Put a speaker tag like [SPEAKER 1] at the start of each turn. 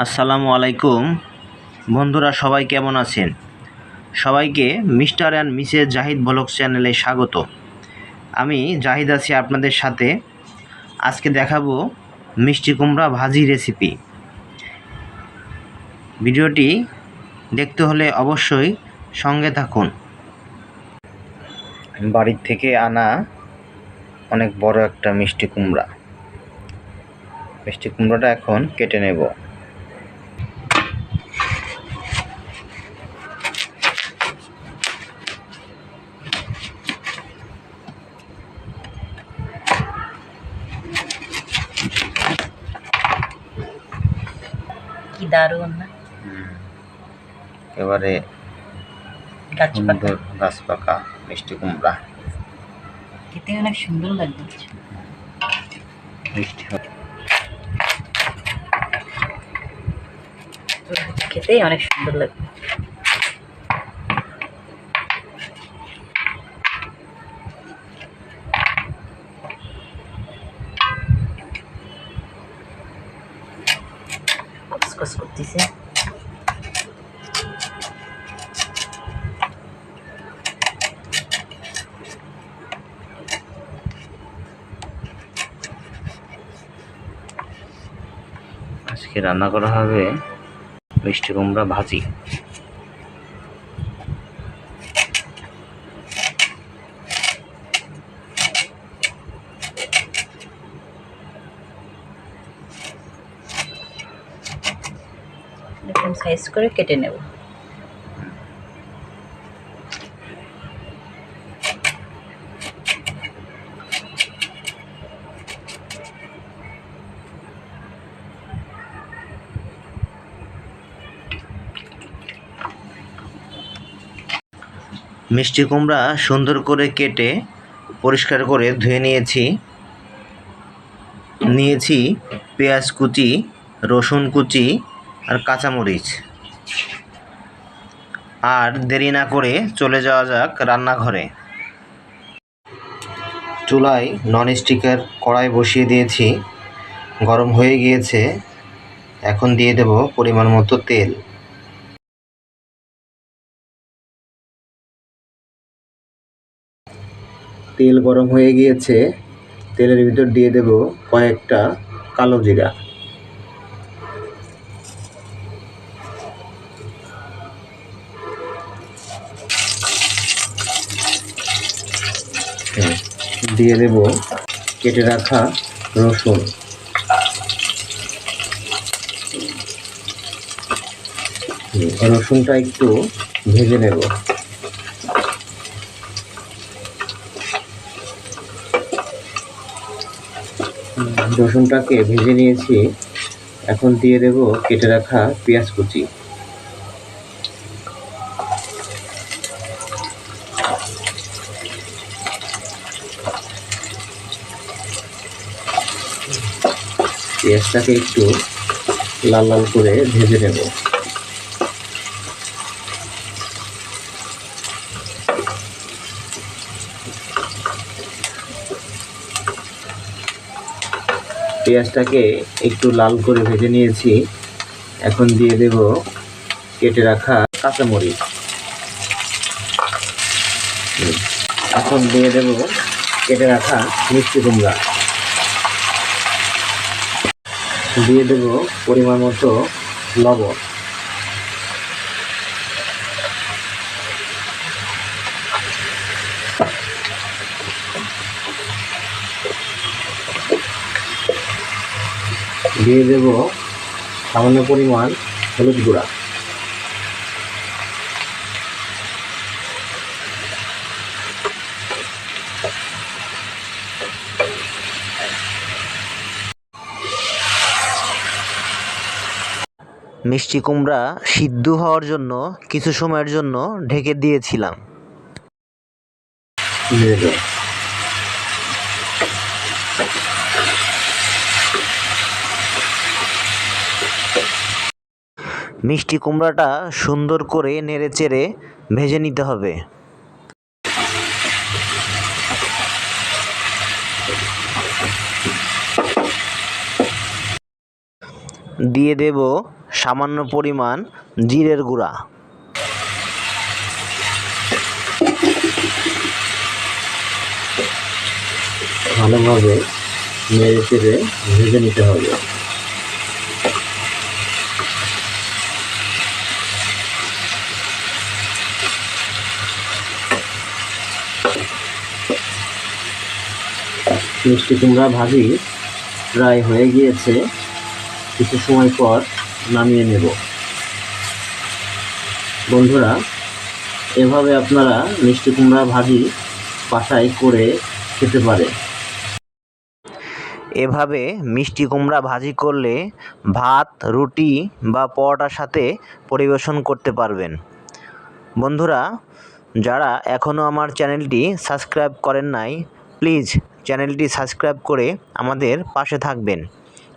[SPEAKER 1] আসসালামু আলাইকুম। বন্ধুরা, সবাই কেমন আছেন? সবাইকে mister and mrs Zahid blog চ্যানেলে স্বাগত। আমি জাহিদ আছি আপনাদের সাথে। আজকে দেখাবো মিষ্টি কুমড়া ভাজি রেসিপি। ভিডিওটি দেখতে হলে অবশ্যই সঙ্গে থাকুন। বাড়ির থেকে আনা অনেক বড় একটা মিষ্টি কুমড়া। মিষ্টি কুমড়োটা এখন কেটে নেব।
[SPEAKER 2] কি দারুণ না?
[SPEAKER 1] এবারে সুন্দর গাছ পাকা মিষ্টি কুমড়া।
[SPEAKER 2] খেতে অনেক সুন্দর লাগবে
[SPEAKER 1] মিষ্টি।
[SPEAKER 2] খেতেই অনেক সুন্দর লাগবে কসকস করতেছে
[SPEAKER 1] আজকে রান্না করা হবে মিষ্টি কুমড়া ভাজি।
[SPEAKER 2] এরকম সাইজ করে কেটে নেব।
[SPEAKER 1] মিষ্টি কুমড়া সুন্দর করে কেটে পরিষ্কার করে ধুয়ে নিয়েছি। নিয়েছি পেঁয়াজ কুচি, রসুন কুচি আর কাঁচামরিচ। আর দেরি না করে চলে যাওয়া যাক রান্নাঘরে। চুলায় নন স্টিকের কড়াই বসিয়ে দিয়েছি। গরম হয়ে গিয়েছে। এখন দিয়ে দেব পরিমাণ মতো তেল। তেল গরম হয়ে গিয়েছে। তেলের ভিতর দিয়ে দেব কয়েকটা কালো জিরা। দিয়ে দেব, কেটে রাখা রসুন। রসুনটা একটু ভেজে নেব। রসুনটাকে ভেজে নিয়েছি। এখন দিয়ে দেব কেটে রাখা পেঁয়াজ কুচি। পেঁয়াজটাকে একটু লাল লাল করে ভেজে নেব। পেঁয়াজটাকে একটু লাল করে ভেজে নিয়েছি। এখন দিয়ে দেব কেটে রাখা কাঁচামরিচ। এখন দিয়ে দেব কেটে রাখা মিষ্টি কুমড়া। দিয়ে দেব পরিমাণ মতো লবণ। দিয়ে দেব সামান্য পরিমাণ হলুদ গুঁড়া। মিষ্টি কুমড়া সিদ্ধ হওয়ার জন্য কিছু সময়ের জন্য ঢেকে দিয়েছিলাম। মিষ্টি কুমড়াটা সুন্দর করে নেড়ে চেড়ে ভেজে নিতে হবে। দিয়ে দেব সামান্য পরিমাণ জিরের গুঁড়া। ভালোভাবে নেড়ে চেড়ে ভেজে নিতে হবে। মিষ্টি কুমড়া ভাজি প্রায় হয়ে গিয়েছে। কিছু সময় পর নামিয়ে নেব। বন্ধুরা, এভাবে আপনারা মিষ্টি কুমড়া ভাজি বাসায় করে খেতে পারে। এভাবে মিষ্টি কুমড়া ভাজি করলে ভাত, রুটি বা পরোটার সাথে পরিবেশন করতে পারবেন। বন্ধুরা, যারা এখনও আমার চ্যানেলটি সাবস্ক্রাইব করেন নাই, প্লিজ চ্যানেলটি সাবস্ক্রাইব করে আমাদের পাশে থাকবেন।